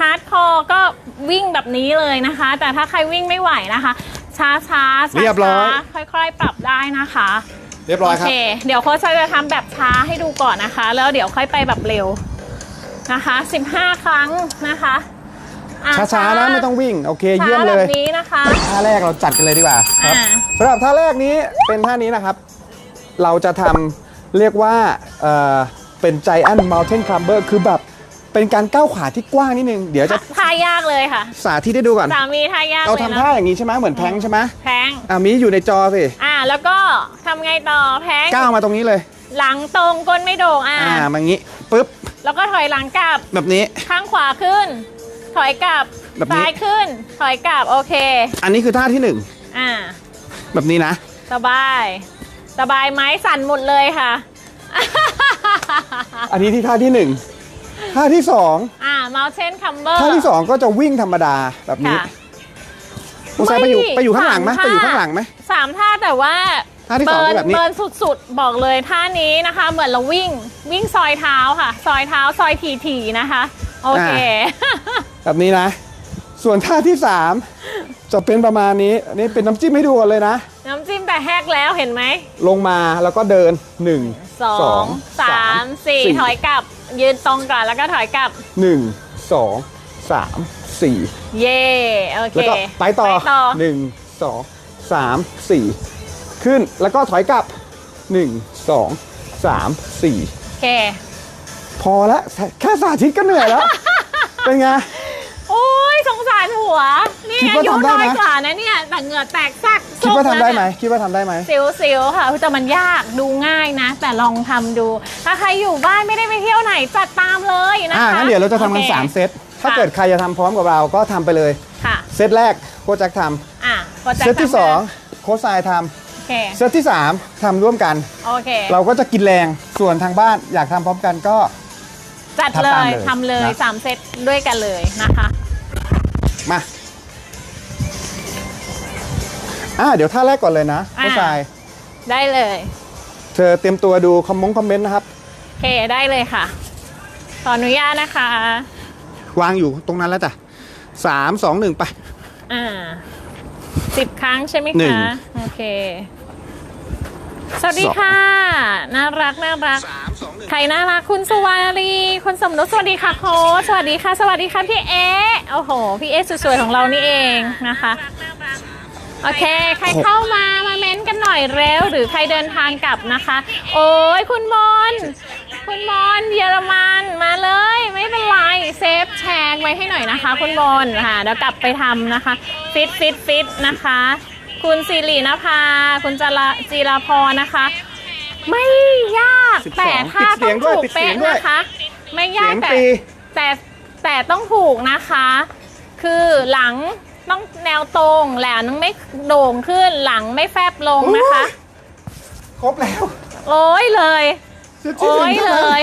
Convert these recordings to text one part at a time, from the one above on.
ฮาร์ดคอร์ก็วิ่งแบบนี้เลยนะคะ แต่ถ้าใครวิ่งไม่ไหวนะคะ ช้าช้าๆช้าๆเรียบร้อย ค่อยๆ ปรับได้นะคะ เรียบร้อยโอครับเค เดี๋ยวโค้ชจะทำแบบช้าให้ดูก่อนนะคะ แล้วเดี๋ยวค่อยไปแบบเร็วนะคะ 15 ครั้งนะคะอ่ช้าๆนะไม่ต้องวิ่ง โอเคเยี่ยมช้าเลแบย บนี้นะคะ ท่าแรกเราจัดกันเลยดีกว่าครับอ่า สำหรับท่าแรกนี้เป็นท่านี้นะครับ เราจะทำเรียกว่าเอ่อเป็น Giant Mountain Climber คือแบบ เป็นการก้าวขาที่กว้างนิดนึง เดี๋ยวจะท่ายากเลยค่ะ สาธิตให้ดูก่อน สามีท่ายากเราเลยทำนะท่าอย่างนี้ใช่ไหมเหมือนแพลงก์ใช่ไหมแพงอ่ามีอยู่ในจอสิ อ่า แล้วก็ทำไงต่อแพงก้าวมาตรงนี้เลย หลังตรงก้นไม่โด่งอ่า อ่ามางี้ปุ๊บแล้วก็ถอยหลังกลับ แบบนี้ ข้างขวาขึ้น ถอยกลับ แบบนี้ ซ้ายขึ้น ถอยกลับ โอเค อันนี้คือท่าที่หนึ่งอ่า แบบนี้นะ สบาย สบายไหมสั่นหมดเลยค่ะ อันนี้ที่ท่าที่หนึ่ง ท่าที่สองอ่า mountain climber ท่าที่สองก็จะวิ่งธรรมดาแบบนี้ค่ะคุณชายไปอยู่ไม่ไปอยู่ข้างหลังไหมสามไปอยู่ท่าข้างหลังไหม สามท่าแต่ว่าท่าที่สองเบิร์คือแบบนี้ เบิร์นสุดๆ บอกเลยท่านี้นะคะ เหมือนเราวิ่งวิ่งซอยเท้าค่ะ ซอยเท้าซอยถี่ๆนะคะ โอเค แบบนี้นะ ส่วนท่าที่สามจะเป็นประมาณนี้อันนี้เป็นน้ำจิ้มให้ดูกันเลยนะ น้ำจิ้มแต่แหกแล้วเห็นไหมลงมาแล้วก็เดินหนึ่งสองสามสี่ถอยกลับ ยืนตรงก่อนแล้วก็ถอยกลับ หนึ่งสองสามสี่เย่โอเคแล้วก็ไปต่อไปต่อหนึ่งสองสามสี่ขึ้นแล้วก็ถอยกลับหนึ่งสองสามสี่โอเค พอละแค่สาธิตก็เหนื่อยแล้ว เป็นไง โอ้ยสงสารหัว นี่คิดอาว่ายุทำได้น้ไหมอยกว่านะเนี่ยแต่เหงื่อแตกซัก คิดว่าทำได้ไหมซุกคิดว่าทำได้ไหมแล้วเนี่ยสิวๆค่ะแต่มันยากดูง่ายนะ แต่ลองทำดู ถ้าใครอยู่บ้านไม่ได้ไปเที่ยวไหนจัดตามเลยนะคะอ่างั้นเดี๋ยวเราจะทำกัน โอค 3 เซต ถ้าเกิดใครจะทำพร้อมกับเราก็ทำไปเลย ค่ะ เซตแรกโค้ชแจ็คทอะกดำจัดเซตที่ทำนะ2โค้ชทรายทโอเคำเซตที่ 3ทำร่วมกัน โอเค เราก็จะกินแรงส่วนทางบ้านอยากทำพร้อมกันก็ จัดทำเลตามยเลยทำเลยนะ สามเซตด้วยกันเลยนะคะ มา อ่าเดี๋ยวท่าแรกก่อนเลยนะโค้ชทราย ได้เลย เธอเตรียมตัวดูคอมมงคอมเมนต์นะครับ โอเคได้เลยค่ะ ขออนุญาตนะคะ วางอยู่ตรงนั้นแล้วจ้ะสามสองหนึ่งไป อ่าสิบครั้งใช่ไหมหนึ่ง คะ โอเค สวัสดีค่ะ น่ารักน่ารักใครน่ารักคุณสุวารีคุณสมนุชสวัสดีค่ะโค้ชสวัสดีค่ะ สวัสดีค่ะพี่เอ๊ะโอ้โห พี่เอ๊ะสวยๆของเรานี่เองนะคะ โอเค ใครเข้ามามาเม้นต์กันหน่อยเร็ว หรือใครเดินทางกลับนะคะ โอ้ยคุณมนคุณมนเยอรมันมาเลย ไม่เป็นไรเซฟแชร์ไว้ให้หน่อยนะคะ คุณมนค่ะเดี๋ยวกลับไปทำนะคะ ฟิตฟิตฟิตนะคะ คุณสิรินภาคุณจราจีราพรนะคะ ไม่ยาก12แต่ถ้าปิดเสีต้ยองงด้วยถูกปิดเสียเป๊ะงด้วย นะคะ ไม่ยากเสียงแต่ปีแต่แต่ต้องถูกนะคะ คือหลัง ต้องแนวตรงแหลมไม่โด่งขึ้นหลังไม่แฟบลงนะคะ ครบแล้ว โอ้ยเลยเซตที่โอ้หนึ่ยงเลท่านั้นย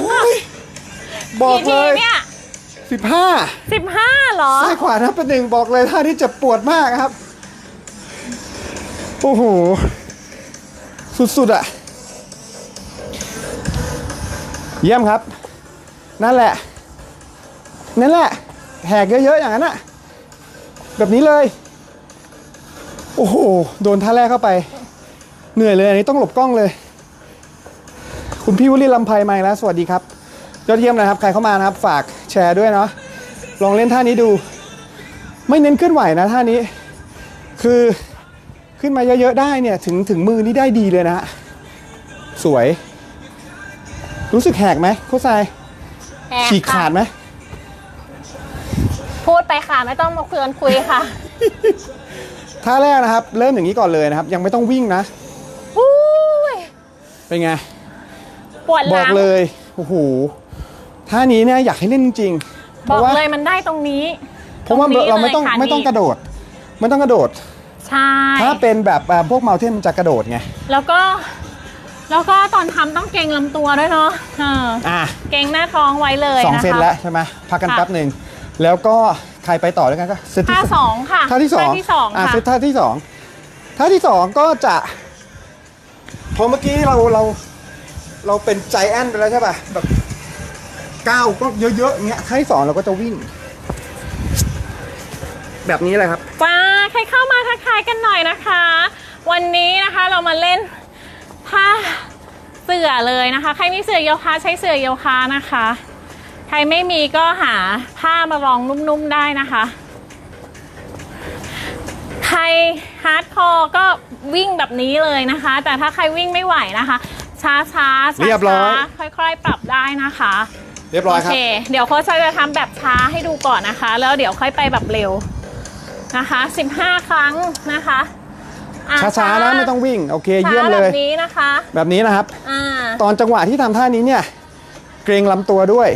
โอ้ยบอกกี่เลทียเนี่ยสิบห้าสิบห้าหรอ ซ้ายขวานับเป็นหนึ่งบอกเลยท่าที่เจ็บปวดมากครับ โอ้โห สุดๆอะเยี่ยมครับ นั่นแหละ นั่นแหละแหกเยอะๆอย่างนั้นอะ แบบนี้เลย โอ้โห โดนท่าแรกเข้าไป เหนื่อยเลย อันนี้ต้องหลบกล้องเลย คุณพี่วุฒิลำไพมาอีกแล้ว สวัสดีครับ ยอดเยี่ยมนะครับ ใครเข้ามานะครับ ฝากแชร์ด้วยเนาะ ลองเล่นท่านี้ดู ไม่เน้นเคลื่อนไหวนะท่านี้ คือขึ้นมาเยอะๆได้เนี่ย ถึงถึงมือนี่ได้ดีเลยนะฮะ สวย รู้สึกแหกไหมโคชทรายแหกฉีกขาดไหม พูดไปค่ะ ไม่ต้องมาคุยกันคุยค่ะ ท่าแรกนะครับ เริ่มอย่างนี้ก่อนเลยนะครับ ยังไม่ต้องวิ่งนะ อุ้ย เป็นไง ปวดหบอลักง เลยโอ้โหท่านี้เนี่ยอยากให้เล่นจริงๆเพบอกราะว่าเลยมันได้ตรงนี้เพราะว่าตงนี้เราไม่ต้องลยค่ะไม่ต้องนี่กระโดด ไม่ต้องกระโดด ใช่ ถ้าเป็นแบบอ่าพวกเมาเทนมันจะกระโดดไงแล้วก็ แล้วก็ตอนทำต้องเกรงลำตัวด้วยเนาะเอออะเกรงหน้าท้องไว้เลยสองนะคะ เซตแล้วใช่ไหมพักกันค่ะ แป๊บหนึ่ง แล้วก็ใครไปต่อด้วยกันก็เซตที่ท่าสองค่ะท่าที่สองท่าที่สองอะค่ะเซตท่าที่สองท่าที่สองก็จะพอเมื่อกี้เราเราเราเป็นใจแอนไปแล้วใช่ป่ะแบบก้าวก็เยอะๆอย่างเงี้ยครั้งที่สองเราก็จะวิ่ง แบบนี้เลยครับจ้าใครเข้ามาทักทายกันหน่อยนะคะ วันนี้นะคะเรามาเล่นผ้าเสื่อเลยนะคะ ใครมีเสื่อโยคะใช้เสื่อโยคะนะคะ ใครไม่มีก็หาผ้ามารองนุ่มๆได้นะคะ ใครฮาร์ดคอร์ก็วิ่งแบบนี้เลยนะคะ แต่ถ้าใครวิ่งไม่ไหวนะคะ ช้าๆช้าๆเรียบร้อย ค่อยๆ ปรับได้นะคะ เรียบร้อยโอครับเค เดี๋ยวโค้ชจะทำแบบช้าให้ดูก่อนนะคะ แล้วเดี๋ยวค่อยไปแบบเร็วนะคะ 15 ครั้งนะคะอะช้าๆนะไม่ต้องวิ่ง โอเคเยี่ยมช้าเลแบย บนี้นะคะ แบบนี้นะครับ อ่า ตอนจังหวะที่ทำท่านี้เนี่ย เกรงลำตัวด้วย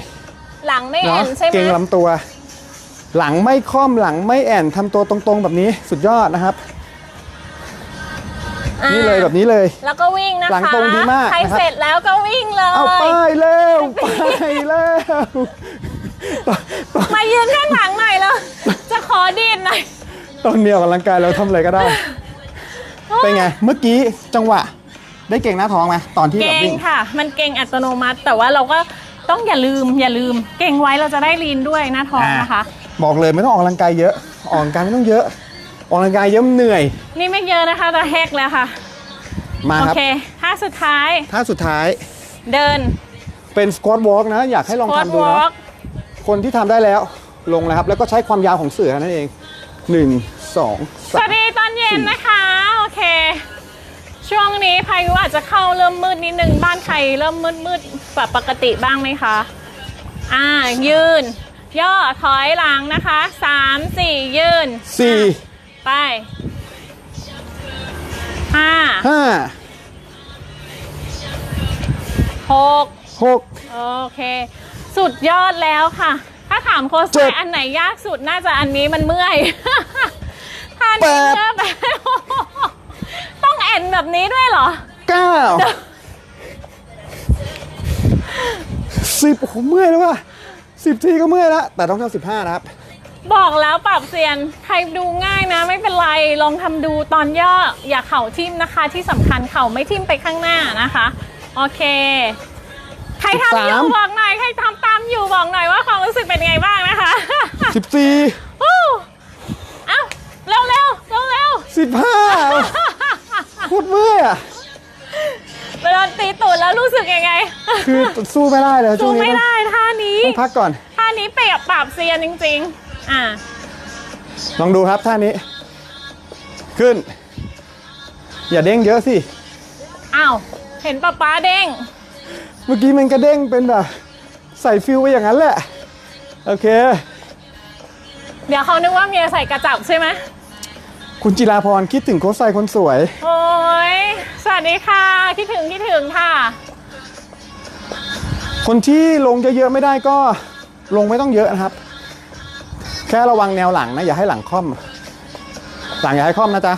หลังไม่แอเนาะนใช่ไหมเกรงลำตัว หลังไม่ค่อมหลังไม่แอนทำตัวตรงๆแบบนี้สุดยอดนะครับ อ่านี่เลยแบบนี้เลย แล้วก็วิ่งนะคะหลังตรงดีมากใครนะครับ เสร็จแล้วก็วิ่งเลย เอาไปเร็วไปเร็วมายืนข้างหลังหน่อยแล้ว จะขอดีดหน่อยตอนเดียวกำลังกายเราทำอะไรก็ได้ เป็นไง เมื่อกี้จังหวะ ได้เก่งหน้าท้องไหมตอนที่แบเก่บงวิ่ง ค่ะ มันเก่งอัตโนมัติ แต่ว่าเราก็ ต้องอย่าลืมอย่าลืม เก่งไว้เราจะได้ลีนด้วยหน้าท้องนะคะ บอกเลยไม่ต้องออกกำลังกายเยอะ ออกกำลังกายไม่ต้องเยอะ ออกกำลังกายเยอะมันเหนื่อย นี่ไม่เยอะนะคะแต่แฮกแล้วค่ะ มาโอครับ เคท่าสุดท้ายท่าสุดท้ายเดินเป็นสควอตวอล์กนะ อยากให้ลองโคดทำดูวอนะ ล์กคนที่ทำได้แล้วลงเลยครับ แล้วก็ใช้ความยาวของเสือนั่นเองหนึ่งสองสสาวัมสดีตอนเย็นนะคะ โอเค ช่วงนี้พายุอาจจะเข้าเริ่มมืดนิดนึงบ้านใครเริ่มมืดมืดๆแบบปกติบ้างไหมคะ อ่า ยืน ย่อถอยหลังนะคะสามสี่ยืนสี่ไปห้าห้าหกหกโอเค สุดยอดแล้วค่ะ ถ้าถามโค้ชเจ็ดอันไหนยากสุดน่าจะอันนี้มันเมื่อยท่าแปนี้ดเมื่อยแบบต้อง แอนแบบนี้ด้วยเหรอเก้าสิบโอ้โหเมื่อยแล้วว่ะสิบทีก็เมื่อยแล้ว แต่ต้องเท่าสิบห้านะครับ บอกแล้วปรับเซียนใครดูง่ายนะ ไม่เป็นไรลองทำดูตอนย่ออย่าเข่าทิ่มนะคะ ที่สำคัญเข่าไม่ทิ่มไปข้างหน้านะคะ โอเค ใครทำอยู่สิบสามบอกหน่อยใครทำตามอยู่บอกหน่อยว่าความรู้สึกเป็นไงบ้างนะคะสิบสี่ สู้ไม่ได้เลยช่สู้วงนี้ไม่ต้องได้ท่านี้ต้องพักก่อน ท่านี้เปรียบปราบเซียนจริง ๆ อ่าลองดูครับท่านี้ ขึ้น อย่าเด้งเยอะสิ อ้าว เห็นป้าป้าเด้ง เมื่อกี้มันกระเด้งเป็นแบบ ใส่ฟิลไปอย่างนั้นแหละ โอเค เดี๋ยวเขานึกว่าเมียใส่กระจับใช่ไหมคุณจิราพรคิดถึงโค้ชไซคนสวย โอ้ยสวัสดีค่ะ คิดถึงคิดถึงค่ะ คนที่ลงเยอะๆไม่ได้ก็ลงไม่ต้องเยอะนะครับ แค่ระวังแนวหลังนะอย่าให้หลังค่อม หลังอย่าให้ค่อมนะจ๊ะ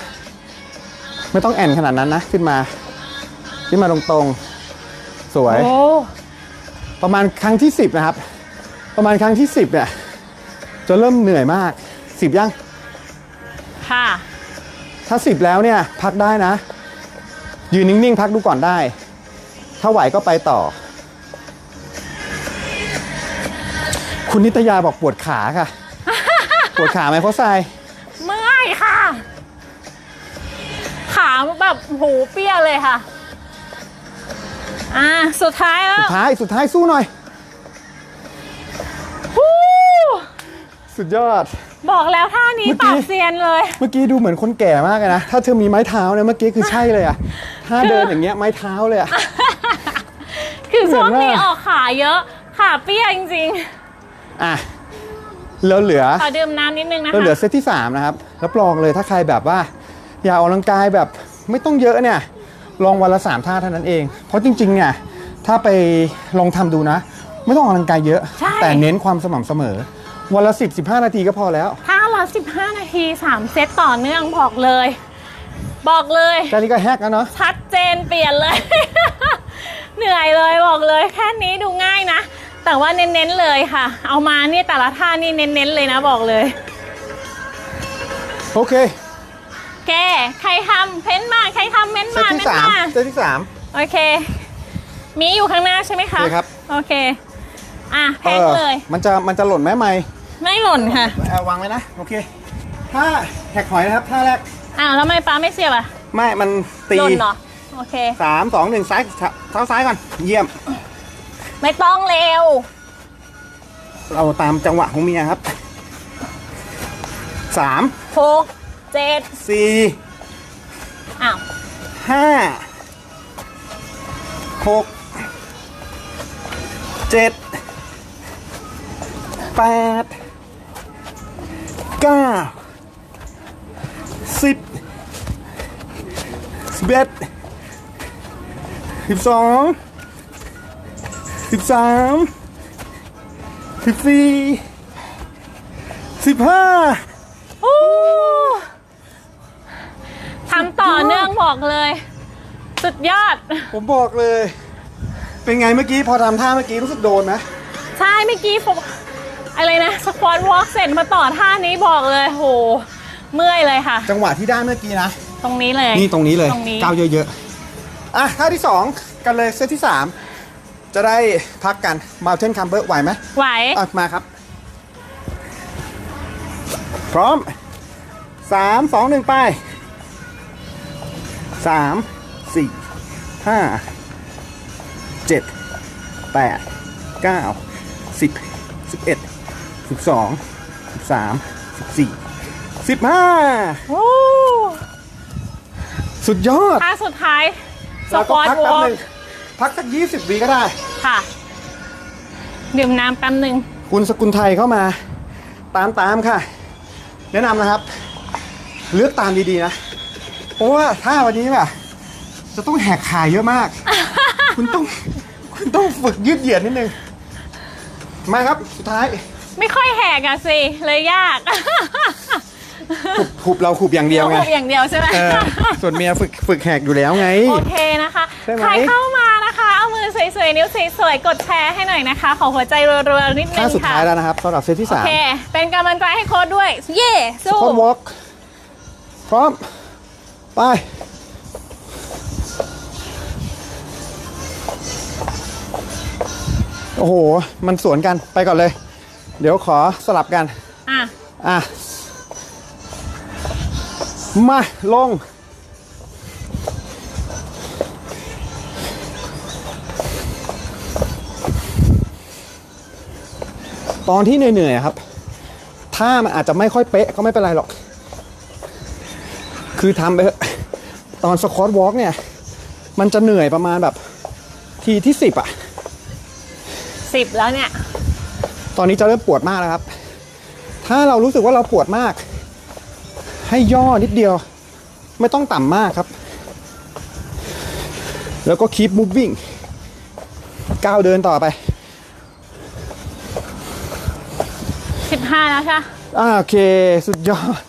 ไม่ต้องแอนขนาดนั้นนะขึ้นมา ขึ้นมาตรงๆสวย โอ้ประประมาณครั้งที่ 10 นะครับ ประมาณครั้งที่ 10เนี่ยจะเริ่มเหนื่อยมาก 10 ยัง ค่ะ ถ้า 10 แล้วเนี่ยพักได้นะ ยืนนิ่งๆ พักดูก่อนได้ ถ้าไหวก็ไปต่อ คุณนิตยาบอกปวดขาค่ะ ปวดขาไหมโค้ชทราย เมื่อยค่ะ ขาแบบหูเปี้ยเลยค่ะ อ่าสุดท้ายแล้วสุดท้าย สุดท้ายสู้หน่อย ฮู้สุดยอด บอกแล้วท่านี้เมื่อปกี้ ราบเซียนเลย เมื่อกี้ดูเหมือนคนแก่มากเลยนะ ถ้าเธอมีไม้เท้าเนี่ยเมื่อกี้คือใช่เลยอะถ้าเดินอย่างเงี้ยไม้เท้าเลยอะ คือช่วงนี้เหมือนว่า ออกขาเยอะ ขาเปี้ยจริง อะแล้วเหลือๆขอดื่มน้ำนิดนึงนะเราคะเหลือเซตที่ 3 นะครับรับรองเลยถ้าใครแบบว่า อยากออกกำลังกายแบบไม่ต้องเยอะเนี่ย ลองวันละ 3 ท่าเท่านั้นเอง เพราะจริงๆเนี่ยถ้าไปลองทำดูนะ ไม่ต้องออกกำลังกายเยอะ ใช่ แต่เน้นความสม่ำเสมอ วันละ 10 15 นาทีก็พอแล้วท่าละ15 นาที 3 เซตต่อเนื่องบอกเลย บอกเลย แค่นี้ก็แฮกแล้วเนาะ ชัดเจนเปลี่ยนเลย เหนื่อยเลยบอกเลย แค่นี้ดูง่ายนะ แต่ว่าเน้นๆเลยค่ะ เอามานี่แต่ละท่านี่เน้นๆเลยนะบอกเลยโอเคแกใครทำเพ้นมาใครทำเม้นเซตมาที่เม้นมา3เซตที่3โอเค มีอยู่ข้างหน้าใช่ไหมคะใช่ครับ โอเค อะแพงเลย มันจะมันจะหล่นไหมไม่ไม่หล่นค่ะเอาวางไว้นะ โอเคถ้าแหกหอยนะครับท่าแรก อ้าวแล้วทำไมป้าไม่เสียบอะไม่ มันตีหล่นเหรอโอเค สามสองหนึ่งซ้ายเท้าซ้ายก่อน เยี่ยม ไม่ต้องเร็ว เราตามจังหวะของเมียครับสามหกเจ็ดสี่อ้าวห้าหกเจ็ดแปดเก้าสิบสิบเอ็ดสิบสอง สิบสามสิบสี่สิบห้าอู้ทำต่อเนื่องบอกเลย สุดยอด ผมบอกเลย เป็นไงเมื่อกี้พอทำท่าเมื่อกี้รู้สึกโดนไหมใช่เมื่อกี้ผมอะไรนะสควอตวอล์กเสร็จมาต่อท่านี้บอกเลยโหเมื่อยเลยค่ะ จังหวะที่ได้เมื่อกี้นะ ตรงนี้เลย นี่ตรงนี้เลยตรงนี้ก้าวเยอะๆ อะท่าที่2กันเลยเซตที่3 จะได้พักกัน Mountain Climber ไหวไหมไหวอะมาครับ พร้อม3 2 1ไป3 4 5 7 8 9 10 11 12 13 14 15โอ้สุดยอดท่าสุดท้ายสแล้วคก็วอตพักวแป๊บอหล์นึ่กงพักสักยี่สิบวิก็ได้ ค่ะ ดื่มน้ำแป๊บหนึ่งคุณสกุลไทยเข้ามา ตามตามค่ะ แนะนำนะครับ เลือกตามดีๆนะ เพราะว่าถ้าวันนี้แบบจะต้องแหกขายเยอะมาก คุณต้องคุณต้องฝึกยืดเหยียดนิดนึง มาครับสุดท้าย ไม่ค่อยแหกอะสิเลยยากขุบขุบเราขุบอย่างเดียวไงเราอย่างเดียวใช่ไหม เออส่วนเมียฝึกฝึกแหกอยู่แล้วไง โอเคนะคะ ใช่ไหม ใครเข้า สวยๆ นิ้วสวยๆ กดแชร์ให้หน่อยนะคะ ขอหัวใจรัวๆ นิดนึท่างสุดค่ะท้ายแล้วนะครับสำหรับเซตที่โอสามเค เป็นกำลังใจให้โค้ดด้วย เย่สู้คอนวอล์กพร้อม ไปโอ้โห มันสวนกันไปก่อนเลย เดี๋ยวขอสลับกัน อะ อะ มา ลง ตอนที่เหนื่อยๆอะครับ ถ้ามันอาจจะไม่ค่อยเป๊ะก็ไม่เป็นไรหรอก คือทำไปเถอะตอนสควอตวอล์กเนี่ย มันจะเหนื่อยประมาณแบบ ทีที่สิบอะสิบแล้วเนี่ย ตอนนี้จะเริ่มปวดมากแล้วครับ ถ้าเรารู้สึกว่าเราปวดมาก ให้ย่อนิดเดียว ไม่ต้องต่ำมากครับ แล้วก็ keep moving ก้าวเดินต่อไป สิบ ห้าแล้วใช่อ่าโอเค สุดยอด